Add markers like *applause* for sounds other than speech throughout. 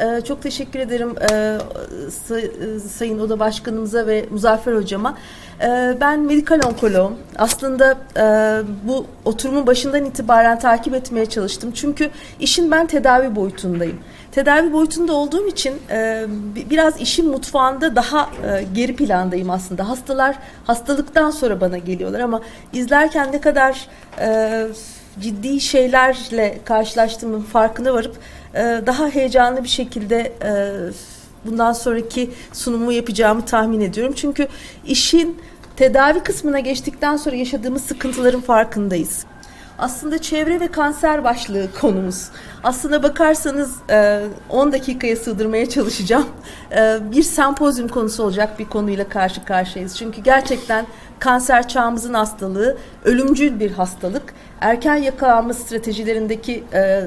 Ee, çok teşekkür ederim e, say- e, Sayın Oda Başkanımıza ve Muzaffer Hocama. Ee, ben medikal onkoloğum. Aslında e, bu oturumun başından itibaren takip etmeye çalıştım. Çünkü işin ben tedavi boyutundayım. Tedavi boyutunda olduğum için e, bi- biraz işin mutfağında daha e, geri plandayım aslında. Hastalar hastalıktan sonra bana geliyorlar ama izlerken ne kadar e, ciddi şeylerle karşılaştığımın farkına varıp daha heyecanlı bir şekilde e, bundan sonraki sunumu yapacağımı tahmin ediyorum. Çünkü işin tedavi kısmına geçtikten sonra yaşadığımız sıkıntıların farkındayız. Aslında çevre ve kanser başlığı konumuz. Aslına bakarsanız e, 10 dakikaya sığdırmaya çalışacağım. E, Bir sempozyum konusu olacak bir konuyla karşı karşıyayız. Çünkü gerçekten kanser çağımızın hastalığı ölümcül bir hastalık. Erken yakalanma stratejilerindeki e,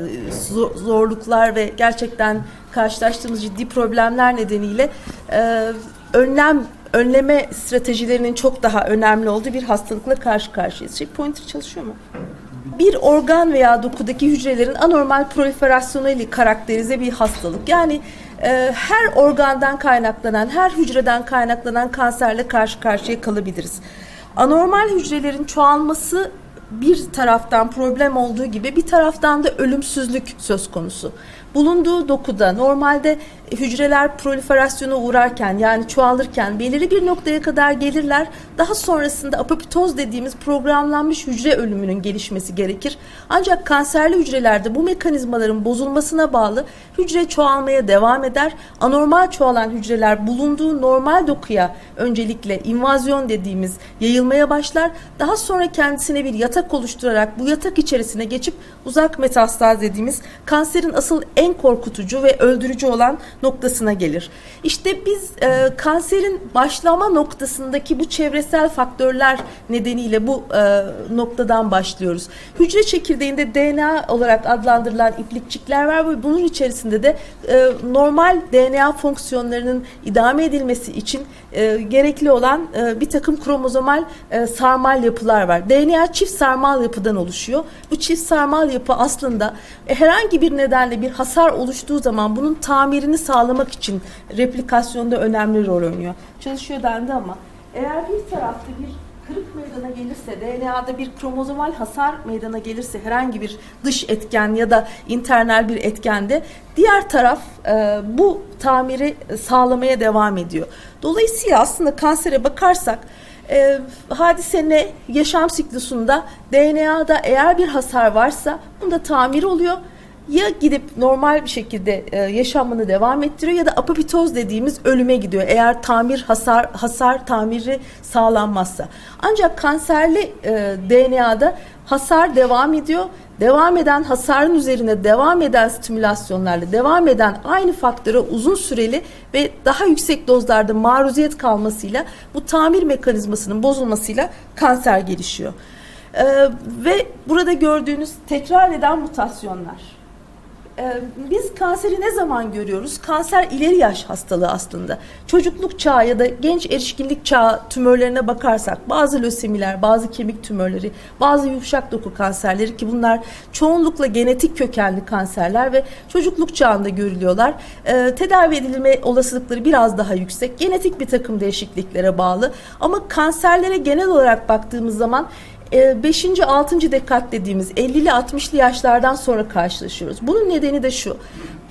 zor- zorluklar ve gerçekten karşılaştığımız ciddi problemler nedeniyle e, önlem önleme stratejilerinin çok daha önemli olduğu bir hastalıkla karşı karşıyayız. Şey, pointer çalışıyor mu? Bir organ veya dokudaki hücrelerin anormal proliferasyonu ile karakterize bir hastalık. Yani e, her organdan kaynaklanan, her hücreden kaynaklanan kanserle karşı karşıya kalabiliriz. Anormal hücrelerin çoğalması bir taraftan problem olduğu gibi bir taraftan da ölümsüzlük söz konusu. Bulunduğu dokuda normalde hücreler proliferasyona uğrarken yani çoğalırken belirli bir noktaya kadar gelirler. Daha sonrasında apoptoz dediğimiz programlanmış hücre ölümünün gelişmesi gerekir. Ancak kanserli hücrelerde bu mekanizmaların bozulmasına bağlı hücre çoğalmaya devam eder. Anormal çoğalan hücreler bulunduğu normal dokuya öncelikle invazyon dediğimiz yayılmaya başlar. Daha sonra kendisine bir yatak oluşturarak bu yatak içerisine geçip uzak metastaz dediğimiz kanserin asıl en korkutucu ve öldürücü olan noktasına gelir. İşte biz e, kanserin başlama noktasındaki bu çevresel faktörler nedeniyle bu e, noktadan başlıyoruz. Hücre çekirdeğinde DNA olarak adlandırılan iplikçikler var ve bunun içerisinde de e, normal DNA fonksiyonlarının idame edilmesi için e, gerekli olan e, bir takım kromozomal e, sarmal yapılar var. DNA çift sarmal yapıdan oluşuyor. Bu çift sarmal yapı aslında e, herhangi bir nedenle bir hasar oluştuğu zaman bunun tamirini sağlamak için replikasyonda önemli rol oynuyor. Çalışıyor dendi ama eğer bir tarafta bir kırık meydana gelirse, DNA'da bir kromozomal hasar meydana gelirse herhangi bir dış etken ya da internal bir etkende diğer taraf e, bu tamiri sağlamaya devam ediyor. Dolayısıyla aslında kansere bakarsak e, hadise ne? Yaşam siklusunda DNA'da eğer bir hasar varsa bunda tamir oluyor ya gidip normal bir şekilde e, yaşamını devam ettiriyor ya da apoptoz dediğimiz ölüme gidiyor. Eğer tamir hasar hasar tamiri sağlanmazsa. Ancak kanserli e, DNA'da hasar devam ediyor. Devam eden hasarın üzerine devam eden stimülasyonlarla devam eden aynı faktöre uzun süreli ve daha yüksek dozlarda maruziyet kalmasıyla bu tamir mekanizmasının bozulmasıyla kanser gelişiyor. E, ve burada gördüğünüz tekrar eden mutasyonlar. Ee, Biz kanseri ne zaman görüyoruz? Kanser ileri yaş hastalığı aslında. Çocukluk çağı ya da genç erişkinlik çağı tümörlerine bakarsak bazı lösemiler, bazı kemik tümörleri, bazı yumuşak doku kanserleri ki bunlar çoğunlukla genetik kökenli kanserler ve çocukluk çağında görülüyorlar. Ee, tedavi edilme olasılıkları biraz daha yüksek. Genetik bir takım değişikliklere bağlı. Ama kanserlere genel olarak baktığımız zaman 5. 6. dekat dediğimiz 50'li 60'lı yaşlardan sonra karşılaşıyoruz. Bunun nedeni de şu.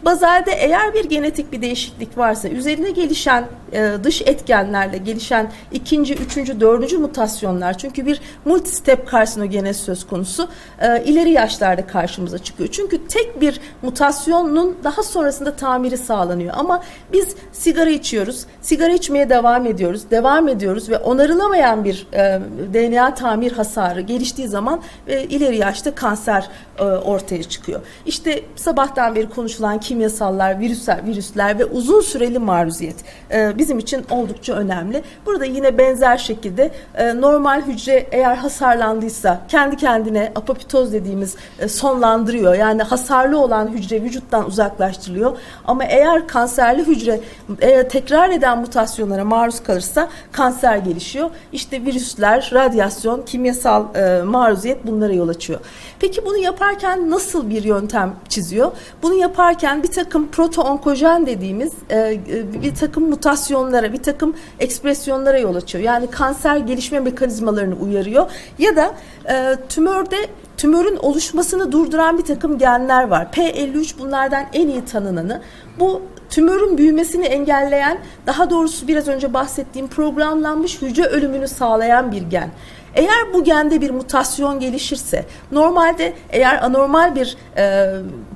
Bazalde eğer bir genetik bir değişiklik varsa üzerine gelişen e, dış etkenlerle gelişen ikinci, üçüncü, dördüncü mutasyonlar çünkü bir multistep karsinogenez söz konusu e, ileri yaşlarda karşımıza çıkıyor. Çünkü tek bir mutasyonun daha sonrasında tamiri sağlanıyor ama biz sigara içiyoruz, sigara içmeye devam ediyoruz, devam ediyoruz ve onarılamayan bir e, DNA tamir hasarı geliştiği zaman e, ileri yaşta kanser e, ortaya çıkıyor. İşte sabahtan beri konuşulan kimyasallar, virüsler, virüsler ve uzun süreli maruziyet e, bizim için oldukça önemli. Burada yine benzer şekilde e, normal hücre eğer hasarlandıysa kendi kendine apoptoz dediğimiz e, sonlandırıyor. Yani hasarlı olan hücre vücuttan uzaklaştırılıyor. Ama eğer kanserli hücre e, tekrar eden mutasyonlara maruz kalırsa kanser gelişiyor. İşte virüsler, radyasyon, kimyasal e, maruziyet bunlara yol açıyor. Peki bunu yaparken nasıl bir yöntem çiziyor? Bunu yaparken gen bir takım proto-onkojen dediğimiz e, e, bir takım mutasyonlara, bir takım ekspresyonlara yol açıyor. Yani kanser gelişme mekanizmalarını uyarıyor ya da e, tümörde tümörün oluşmasını durduran bir takım genler var. P53 bunlardan en iyi tanınanı. Bu tümörün büyümesini engelleyen, daha doğrusu biraz önce bahsettiğim programlanmış hücre ölümünü sağlayan bir gen. Eğer bu gende bir mutasyon gelişirse, normalde eğer anormal bir e,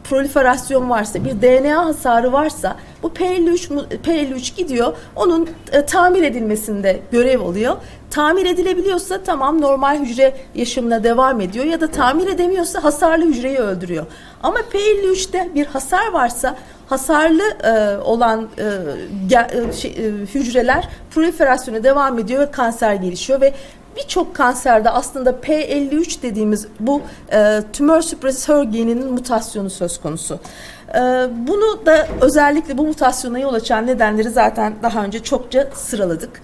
proliferasyon varsa, bir DNA hasarı varsa bu P53 mu- P53 gidiyor, onun e, tamir edilmesinde görev oluyor. Tamir edilebiliyorsa tamam normal hücre yaşamına devam ediyor ya da tamir edemiyorsa hasarlı hücreyi öldürüyor. Ama P53'te bir hasar varsa hasarlı e, olan e, ge- e, şey, e, hücreler proliferasyona devam ediyor ve kanser gelişiyor ve birçok kanserde aslında P53 dediğimiz bu e, tümör süpresör geninin mutasyonu söz konusu. E, bunu da özellikle bu mutasyona yol açan nedenleri zaten daha önce çokça sıraladık.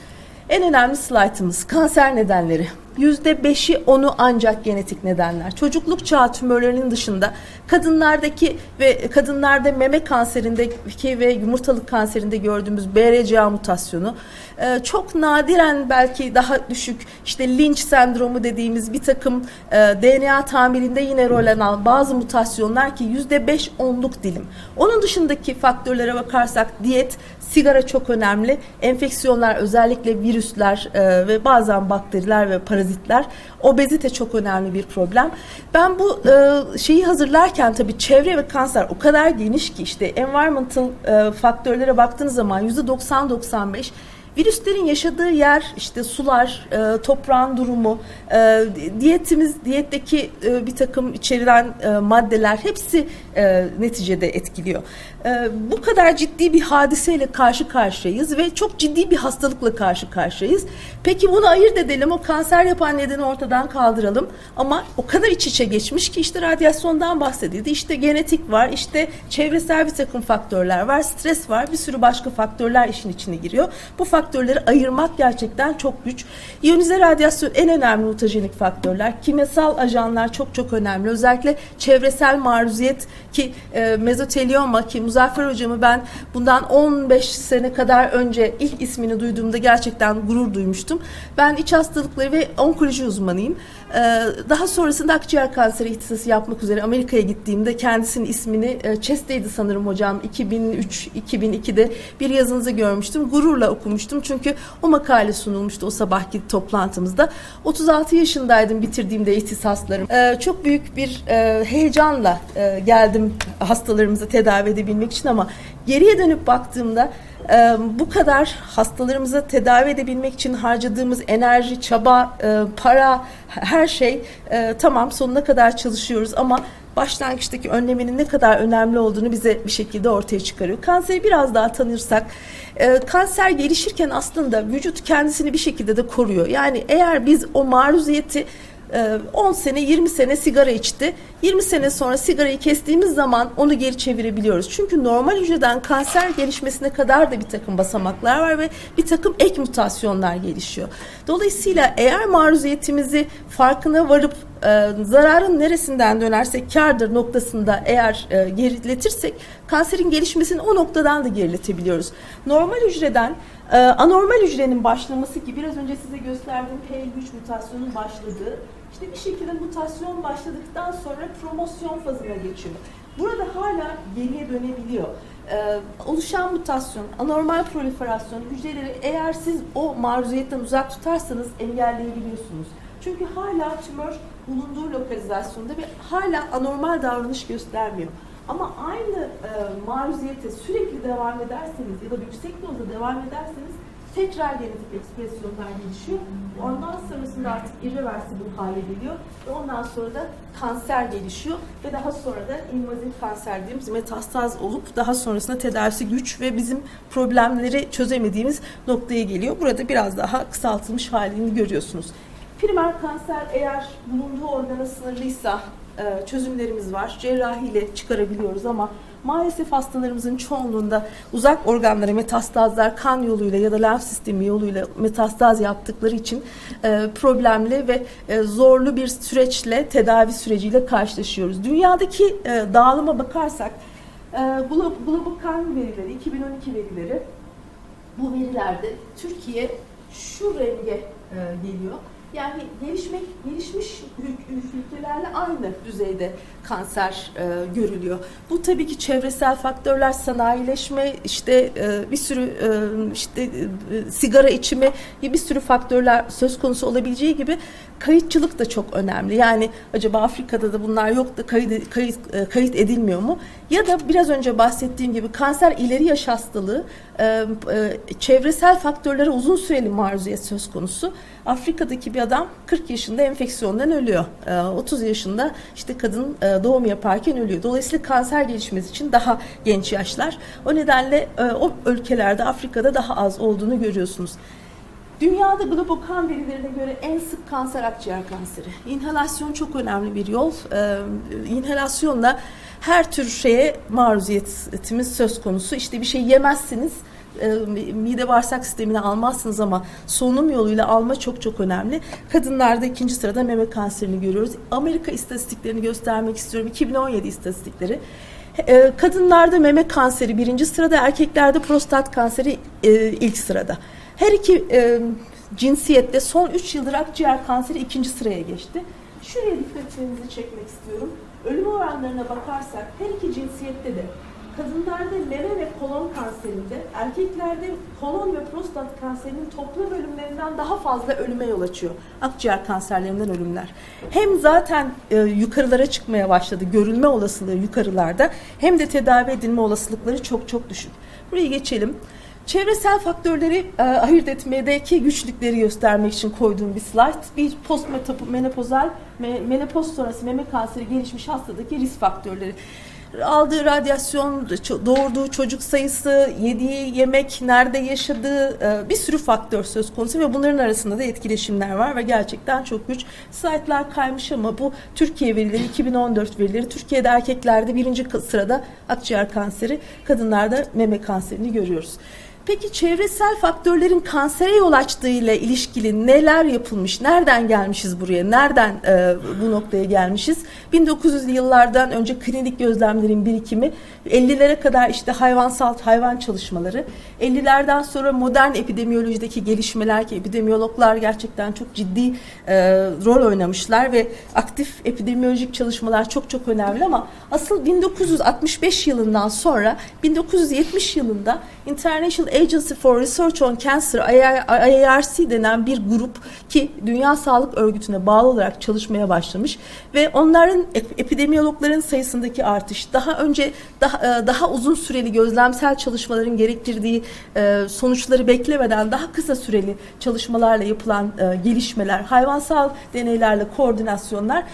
En önemli slaytımız kanser nedenleri. %5'i onu ancak genetik nedenler. Çocukluk çağı tümörlerinin dışında kadınlardaki ve kadınlarda meme kanserindeki ve yumurtalık kanserinde gördüğümüz BRCA mutasyonu e, çok nadiren belki daha düşük işte Lynch sendromu dediğimiz bir takım e, DNA tamirinde yine rol alan bazı mutasyonlar ki %5 onluk dilim. Onun dışındaki faktörlere bakarsak diyet, sigara çok önemli. Enfeksiyonlar özellikle virüsler e, ve bazen bakteriler ve parazitler. Obezite çok önemli bir problem. Ben bu e, şeyi hazırlarken tabii çevre ve kanser o kadar geniş ki işte environmental e, faktörlere baktığınız zaman %90-95 Virüslerin yaşadığı yer, işte sular, e, toprağın durumu, e, diyetimiz, diyetteki e, bir takım içerilen e, maddeler hepsi e, neticede etkiliyor. E, bu kadar ciddi bir hadiseyle karşı karşıyayız ve çok ciddi bir hastalıkla karşı karşıyayız. Peki bunu ayırt edelim, o kanser yapan nedeni ortadan kaldıralım. Ama o kadar iç içe geçmiş ki işte radyasyondan bahsedildi, işte genetik var, işte çevresel bir takım faktörler var, stres var, bir sürü başka faktörler işin içine giriyor. Bu faktörleri ayırmak gerçekten çok güç. İyonize radyasyon en önemli mutajenik faktörler. Kimyasal ajanlar çok çok önemli. Özellikle çevresel maruziyet ki e, mezotelioma ki Muzaffer hocamı ben bundan 15 sene kadar önce ilk ismini duyduğumda gerçekten gurur duymuştum. Ben iç hastalıkları ve onkoloji uzmanıyım. E, daha sonrasında akciğer kanseri ihtisası yapmak üzere Amerika'ya gittiğimde kendisinin ismini e, Chest'teydi sanırım hocam 2003-2002'de bir yazınızı görmüştüm. Gururla okumuştum çünkü o makale sunulmuştu o sabahki toplantımızda. 36 yaşındaydım bitirdiğimde ihtisaslarım. E, çok büyük bir e, heyecanla e, geldim hastalarımızı tedavi edebilmek için ama geriye dönüp baktığımda e, bu kadar hastalarımızı tedavi edebilmek için harcadığımız enerji, çaba, e, para, her şey e, tamam sonuna kadar çalışıyoruz ama başlangıçtaki önlemenin ne kadar önemli olduğunu bize bir şekilde ortaya çıkarıyor. Kanseri biraz daha tanırsak, e, kanser gelişirken aslında vücut kendisini bir şekilde de koruyor. Yani eğer biz o maruziyeti 10 sene 20 sene sigara içti. 20 sene sonra sigarayı kestiğimiz zaman onu geri çevirebiliyoruz. Çünkü normal hücreden kanser gelişmesine kadar da bir takım basamaklar var ve bir takım ek mutasyonlar gelişiyor. Dolayısıyla eğer maruziyetimizi farkına varıp e, zararın neresinden dönersek kardır noktasında eğer e, geriletirsek kanserin gelişmesini o noktadan da geriletebiliyoruz. Normal hücreden e, anormal hücrenin başlaması ki biraz önce size gösterdiğim P53 mutasyonun başladığı işte bir şekilde mutasyon başladıktan sonra promosyon fazına geçiyor. Burada hala geriye dönebiliyor. Ee, oluşan mutasyon, anormal proliferasyon hücreleri eğer siz o maruziyetten uzak tutarsanız engelleyebiliyorsunuz. Çünkü hala tümör bulunduğu lokalizasyonda ve hala anormal davranış göstermiyor. Ama aynı e, maruziyete sürekli devam ederseniz ya da yüksek dozda devam ederseniz tekrar genetik ekspresyonlar gelişiyor. Ondan sonrasında artık irreversible hale geliyor ve ondan sonra da kanser gelişiyor ve daha sonra da invazif kanser dediğimiz metastaz olup daha sonrasında tedavisi güç ve bizim problemleri çözemediğimiz noktaya geliyor. Burada biraz daha kısaltılmış halini görüyorsunuz. Primer kanser eğer bulunduğu organa sınırlıysa e, çözümlerimiz var. Cerrahiyle çıkarabiliyoruz ama maalesef hastalarımızın çoğunluğunda uzak organlara metastazlar kan yoluyla ya da lenf sistemi yoluyla metastaz yaptıkları için e, problemli ve e, zorlu bir süreçle tedavi süreciyle karşılaşıyoruz. Dünyadaki dağılıma bakarsak E, Glo- Globocan verileri, 2012 verileri. Bu verilerde Türkiye şu renge e, geliyor. Yani gelişmek, gelişmiş ül- ülkelerle aynı düzeyde kanser e, görülüyor. Bu tabii ki çevresel faktörler, sanayileşme, işte e, bir sürü e, işte e, sigara içimi bir sürü faktörler söz konusu olabileceği gibi kayıtçılık da çok önemli. Yani acaba Afrika'da da bunlar yok da kayıt, kayıt, e, kayıt edilmiyor mu? Ya da biraz önce bahsettiğim gibi kanser ileri yaş hastalığı, e, e, çevresel faktörlere uzun süreli maruziyet söz konusu. Afrika'daki bir adam 40 yaşında enfeksiyondan ölüyor. E, 30 yaşında işte kadın doğum yaparken ölüyor. Dolayısıyla kanser gelişmesi için daha genç yaşlar. O nedenle o ülkelerde Afrika'da daha az olduğunu görüyorsunuz. Dünyada Globocan verilerine göre en sık kanser akciğer kanseri. İnhalasyon çok önemli bir yol. Ee, inhalasyonla her tür şeye maruziyetimiz söz konusu. İşte bir şey yemezsiniz, e, mide bağırsak sistemine almazsınız ama solunum yoluyla alma çok çok önemli. Kadınlarda ikinci sırada meme kanserini görüyoruz. Amerika istatistiklerini göstermek istiyorum. 2017 istatistikleri. E, Kadınlarda meme kanseri birinci sırada, erkeklerde prostat kanseri e, ilk sırada. Her iki e, cinsiyette son 3 yıldır akciğer kanseri ikinci sıraya geçti. Şuraya dikkatinizi çekmek istiyorum. Ölüm oranlarına bakarsak her iki cinsiyette de kadınlarda meme ve kolon kanserinde, erkeklerde kolon ve prostat kanserinin toplam ölümlerinden daha fazla ölüme yol açıyor. Akciğer kanserlerinden ölümler. Hem zaten e, yukarılara çıkmaya başladı, görülme olasılığı yukarılarda hem de tedavi edilme olasılıkları çok çok düşük. Buraya geçelim. Çevresel faktörleri e, ayırt etmedeki güçlükleri göstermek için koyduğum bir slide. Bir postmenopozal, me, menopoz sonrası meme kanseri gelişmiş hastadaki risk faktörleri. Aldığı radyasyon, doğurduğu çocuk sayısı, yediği yemek, nerede yaşadığı e, bir sürü faktör söz konusu ve bunların arasında da etkileşimler var ve gerçekten çok güç. Slaytlar kaymış ama bu Türkiye verileri, 2014 verileri. Türkiye'de erkeklerde birinci sırada akciğer kanseri, kadınlarda meme kanserini görüyoruz. Peki çevresel faktörlerin kansere yol açtığı ile ilişkili neler yapılmış? Nereden gelmişiz buraya? Nereden e, bu noktaya gelmişiz? 1900'lü yıllardan önce klinik gözlemlerin birikimi, 50'lere kadar işte hayvansal hayvan çalışmaları, 50'lerden sonra modern epidemiyolojideki gelişmeler ki epidemiyologlar gerçekten çok ciddi e, rol oynamışlar ve aktif epidemiyolojik çalışmalar çok çok önemli ama asıl 1965 yılından sonra 1970 yılında International Agency for Research on Cancer IARC denen bir grup ki Dünya Sağlık Örgütü'ne bağlı olarak çalışmaya başlamış ve onların ep- epidemiyologların sayısındaki artış daha önce daha, e, daha uzun süreli gözlemsel çalışmaların gerektirdiği e, sonuçları beklemeden daha kısa süreli çalışmalarla yapılan e, gelişmeler, hayvansal deneylerle koordinasyonlar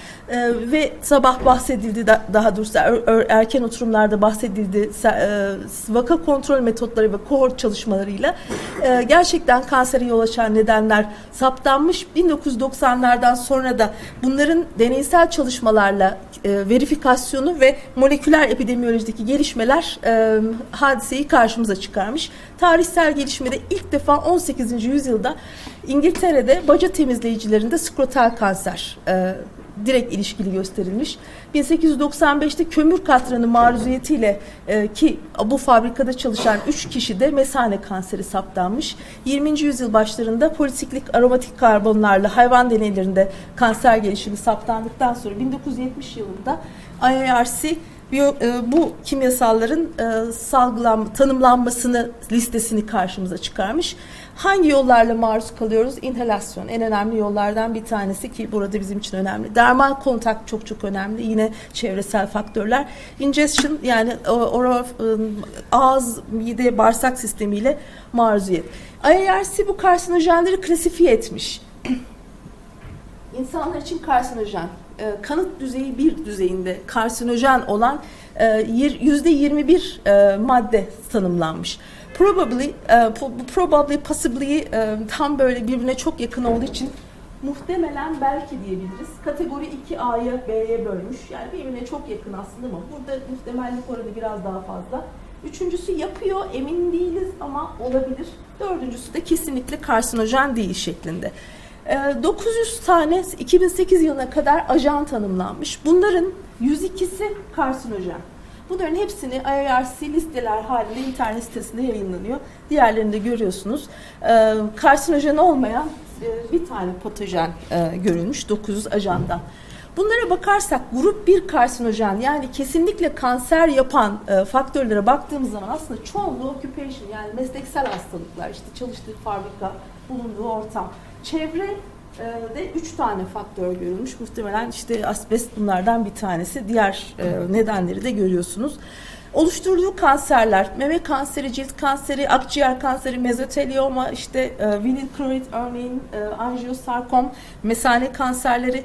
ve sabah bahsedildi da- daha doğrusu er- er- erken oturumlarda bahsedildi se- vaka kontrol metotları ve kohort çalışmalarıyla e, gerçekten kansere yol açan nedenler saptanmış. 1990'lardan sonra da bunların deneysel çalışmalarla e, verifikasyonu ve moleküler epidemiyolojideki gelişmeler e, hadiseyi karşımıza çıkarmış. Tarihsel gelişmede ilk defa 18. yüzyılda İngiltere'de baca temizleyicilerinde skrotal kanser e, direkt ilişkili gösterilmiş. 1895'te kömür katranı maruziyetiyle e, ki bu fabrikada çalışan 3 kişi de mesane kanseri saptanmış. 20. yüzyıl başlarında polisiklik aromatik karbonlarla hayvan deneylerinde kanser gelişimi saptandıktan sonra 1970 yılında IARC e, bu kimyasalların e, salgılanma, tanımlanmasını listesini karşımıza çıkarmış. Hangi yollarla maruz kalıyoruz? İnhalasyon en önemli yollardan bir tanesi ki burada bizim için önemli. Dermal kontak çok çok önemli. Yine çevresel faktörler. Ingestion yani oral, ıı, ağız, mide, bağırsak sistemiyle maruziyet. IARC bu karsinojenleri klasifiye etmiş. *clears throat* İnsanlar için karsinojen, e, kanıt düzeyi bir düzeyinde karsinojen olan e, yüzde 21 e, madde tanımlanmış. Probably, e, probably, possibly e, tam böyle birbirine çok yakın olduğu için muhtemelen belki diyebiliriz. Kategori 2A'ya B'ye bölmüş. Yani birbirine çok yakın aslında ama burada muhtemellik oranı biraz daha fazla. Üçüncüsü yapıyor, emin değiliz ama olabilir. Dördüncüsü de kesinlikle karsinojen değil şeklinde. Ee, 900 tane 2008 yılına kadar ajan tanımlanmış. Bunların 102'si karsinojen. Bunların hepsini IARC listeler halinde internet sitesinde yayınlanıyor. Diğerlerini de görüyorsunuz. Ee, karsinojen olmayan e, bir tane patojen e, görülmüş 900 ajanda. Bunlara bakarsak grup 1 karsinojen yani kesinlikle kanser yapan e, faktörlere baktığımız zaman aslında çoğunluğu occupation yani mesleksel hastalıklar işte çalıştığı fabrika, bulunduğu ortam. Çevre e, de 3 tane faktör görülmüş. Muhtemelen işte asbest bunlardan bir tanesi. Diğer e, nedenleri de görüyorsunuz. Oluşturduğu kanserler, meme kanseri, cilt kanseri, akciğer kanseri, mezotelioma, işte e, vinil klorit örneğin, e, anjiyosarkom, mesane kanserleri,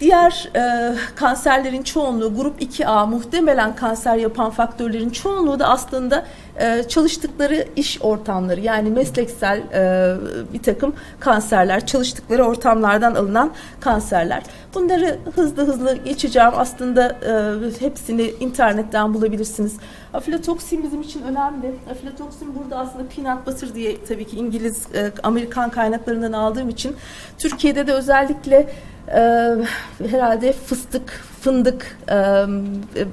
Diğer e, kanserlerin çoğunluğu grup 2A muhtemelen kanser yapan faktörlerin çoğunluğu da aslında e, çalıştıkları iş ortamları yani mesleksel e, bir takım kanserler, çalıştıkları ortamlardan alınan kanserler. Bunları hızlı hızlı geçeceğim. Aslında e, hepsini internetten bulabilirsiniz. Aflatoksin bizim için önemli. Aflatoksin burada aslında peanut butter diye tabii ki İngiliz, e, Amerikan kaynaklarından aldığım için Türkiye'de de özellikle e, herhalde fıstık, fındık, e, e,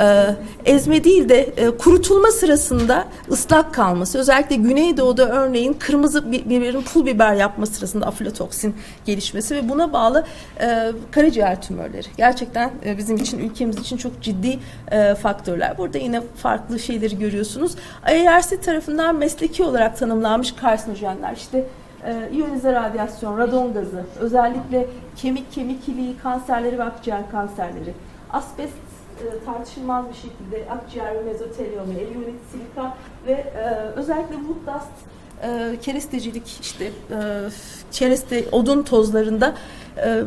e, ezme değil de e, kurutulma sırasında ıslak kalması. Özellikle Güneydoğu'da örneğin kırmızı bi- biberin pul biber yapma sırasında aflatoksin gelişmesi ve buna bağlı e, karaciğer tümörleri. Gerçekten e, bizim için ülkemiz için çok ciddi e, faktörler. Burada yine farklı şeyleri görüyorsunuz. IARC tarafından mesleki olarak tanımlanmış karsinojenler işte e, iyonize radyasyon, radon gazı, özellikle kemik kemik iliği kanserleri ve akciğer kanserleri, asbest e, tartışılmaz bir şekilde akciğer ve mezotelioma, eliyonit, silika ve e, özellikle wood dust, e, kerestecilik işte e, kereste odun tozlarında e,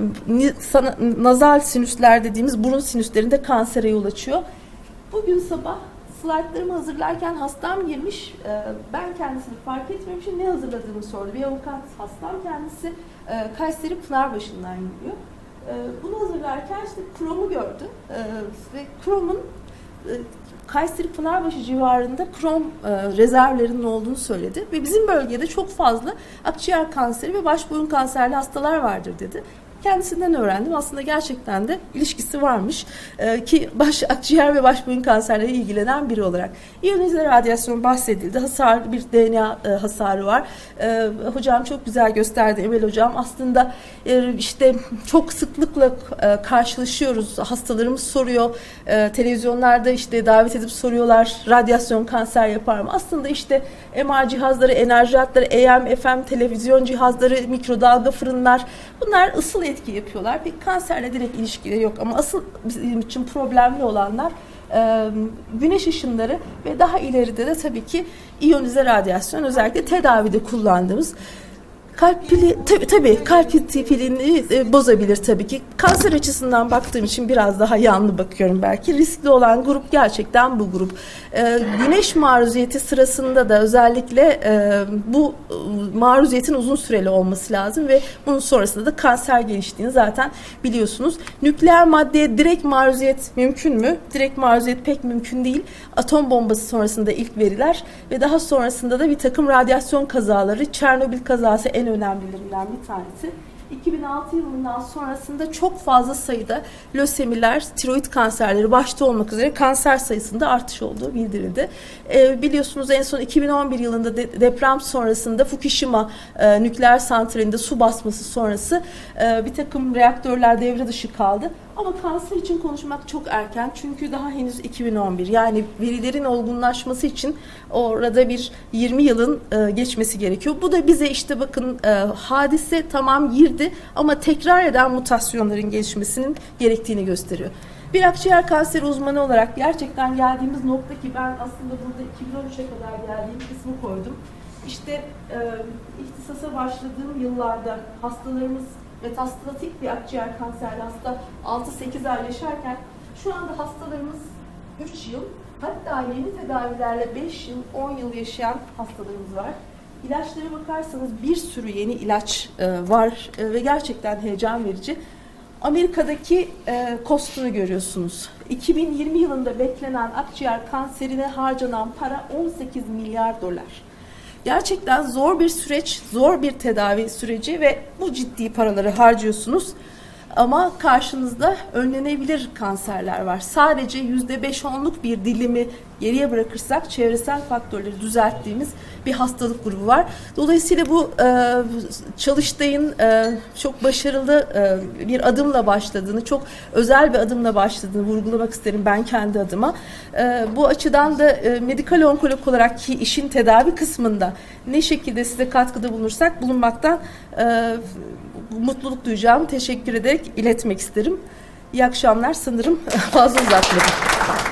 nazal sinüsler dediğimiz burun sinüslerinde kansere yol açıyor. Bugün sabah slaytlarımı hazırlarken hastam girmiş. Ee, Ben kendisini fark etmemişim. Ne hazırladığımı sordu. Bir avukat hastam kendisi e, Kayseri Pınarbaşı'ndan geliyor. Ee, Bunu hazırlarken işte kromu gördü. Ve kromun e, Kayseri Pınarbaşı civarında krom e, rezervlerinin olduğunu söyledi. Ve bizim bölgede çok fazla akciğer kanseri ve baş burun kanserli hastalar vardır dedi. Kendisinden öğrendim. Aslında gerçekten de ilişkisi varmış. Ee, ki baş akciğer ve baş burun kanserleri ilgilenen biri olarak. İyonize radyasyon bahsedildi. Hasar bir DNA e, hasarı var. Ee, hocam çok güzel gösterdi Emel hocam. Aslında e, işte çok sıklıkla e, karşılaşıyoruz. Hastalarımız soruyor. E, televizyonlarda işte davet edip soruyorlar. Radyasyon kanser yapar mı? Aslında işte MR cihazları, enerji hatları, AM, FM, televizyon cihazları, mikrodalga fırınlar bunlar ısıl etki yapıyorlar. Bir kanserle direkt ilişkileri yok ama asıl bizim için problemli olanlar e, güneş ışınları ve daha ileride de tabii ki iyonize radyasyon özellikle tedavide kullandığımız Kalp pili tabii tabii kalp pilini e, bozabilir tabii ki. Kanser açısından baktığım için biraz daha yanlı bakıyorum belki. Riskli olan grup gerçekten bu grup. E, güneş maruziyeti sırasında da özellikle e, bu e, maruziyetin uzun süreli olması lazım ve bunun sonrasında da kanser geliştiğini zaten biliyorsunuz. Nükleer maddeye direkt maruziyet mümkün mü? Direkt maruziyet pek mümkün değil. Atom bombası sonrasında ilk veriler ve daha sonrasında da bir takım radyasyon kazaları, Çernobil kazası en önemlilerinden bir tanesi. 2006 yılından sonrasında çok fazla sayıda lösemiler, tiroid kanserleri başta olmak üzere kanser sayısında artış olduğu bildirildi. Ee, biliyorsunuz en son 2011 yılında de- deprem sonrasında Fukushima e, nükleer santralinde su basması sonrası e, bir takım reaktörler devre dışı kaldı. Ama kanser için konuşmak çok erken çünkü daha henüz 2011 yani verilerin olgunlaşması için orada bir 20 yılın e, geçmesi gerekiyor. Bu da bize işte bakın e, hadise tamam girdi ama tekrar eden mutasyonların gelişmesinin gerektiğini gösteriyor. Bir akciğer kanseri uzmanı olarak gerçekten geldiğimiz nokta ki ben aslında burada 2013'e kadar geldiğim kısmı koydum. İşte e, ihtisasa başladığım yıllarda hastalarımız metastatik bir akciğer kanserli hasta 6-8 ay yaşarken şu anda hastalarımız 3 yıl hatta yeni tedavilerle 5 yıl 10 yıl yaşayan hastalarımız var. İlaçlara bakarsanız bir sürü yeni ilaç e, var e, ve gerçekten heyecan verici. Amerika'daki e, kostunu görüyorsunuz. 2020 yılında beklenen akciğer kanserine harcanan para 18 milyar dolar. Gerçekten zor bir süreç, zor bir tedavi süreci ve bu ciddi paraları harcıyorsunuz. Ama karşınızda önlenebilir kanserler var. Sadece yüzde beş onluk bir dilimi geriye bırakırsak çevresel faktörleri düzelttiğimiz bir hastalık grubu var. Dolayısıyla bu e, Çalıştay'ın e, çok başarılı e, bir adımla başladığını, çok özel bir adımla başladığını vurgulamak isterim ben kendi adıma. E, bu açıdan da e, medikal onkolog olarak ki işin tedavi kısmında ne şekilde size katkıda bulunursak bulunmaktan e, mutluluk duyacağım. Teşekkür ederek iletmek isterim. İyi akşamlar. Sanırım *laughs* fazla uzatmadım.